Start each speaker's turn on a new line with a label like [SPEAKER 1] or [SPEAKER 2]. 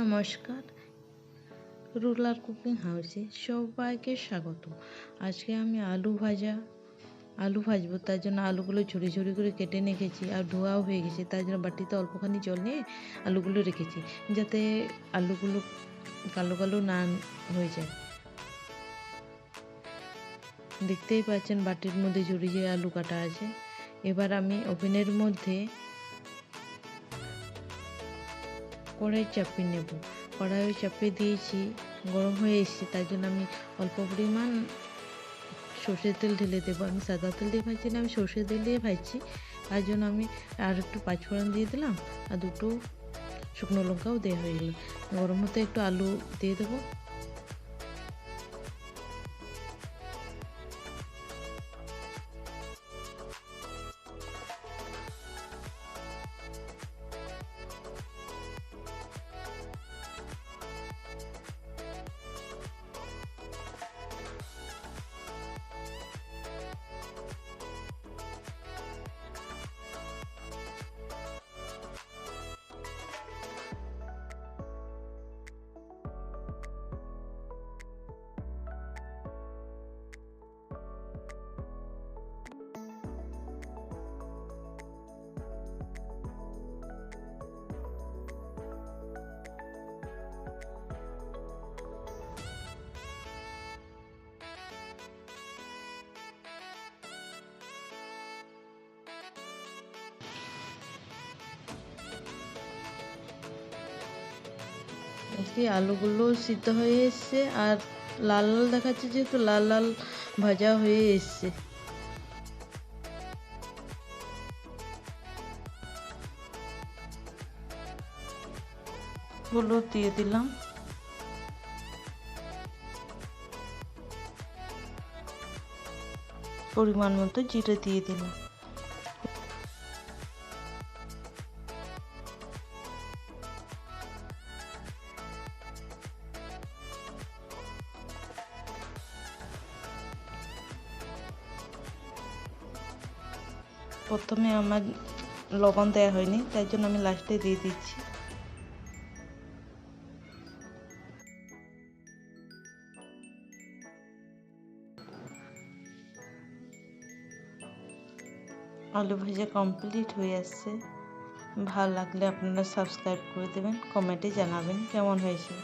[SPEAKER 1] নমস্কার। Ruler cooking হাউসে সবাইকে স্বাগত। আজকে আমি আলু ভাজা, আলু ভাজবো, তার জন্য আলুগুলো ঝুড়ি ঝুড়ি করে কেটে রেখেছি আর ধোয়াও হয়ে গেছে, তার জন্য বাটিতে অল্পখানি জল নিয়ে আলুগুলো রেখেছি, যাতে আলুগুলো কালো কালো না হয়ে যায়। দেখতেই পাচ্ছেন বাটির মধ্যে ঝুড়ি ঝুড়ি আলু কাটা আছে। এবার আমি ওভেনের মধ্যে কড়াই চাপিয়ে নেব। কড়াই চাপে দিয়েছি, গরম হয়ে এসেছে, তাই জন্য আমি অল্প পরিমাণ সর্ষের তেল ঢেলে দেবো। আমি সাদা তেল দিয়ে ভাজছি না, আমি সর্ষের তেল দিয়ে ভাজছি। তার জন্য আমি আর একটু পাঁচফোড়ন দিয়ে দিলাম, আর দুটো শুকনো লঙ্কাও দেওয়া হয়ে গেল। গরম হতে একটু আলু দিয়ে দেবো। আজকে আলুগুলো সিদ্ধ হয়ে এসছে আর লাল লাল দেখাচ্ছে যেহেতু লাল লাল ভাজা হয়ে এসছে। হলুদ দিয়ে দিলাম। পরিমাণ মতো জিরে দিয়ে দিলাম। প্রথমে আমার লবণ দেওয়া হয়নি, তাই জন্য আমি লাস্টে দিয়ে দিচ্ছি। আলু ভাজা কমপ্লিট হয়ে আসছে। ভালো লাগলে আপনারা সাবস্ক্রাইব করে দেবেন কমেন্টে জানাবেন কেমন হয়েছে।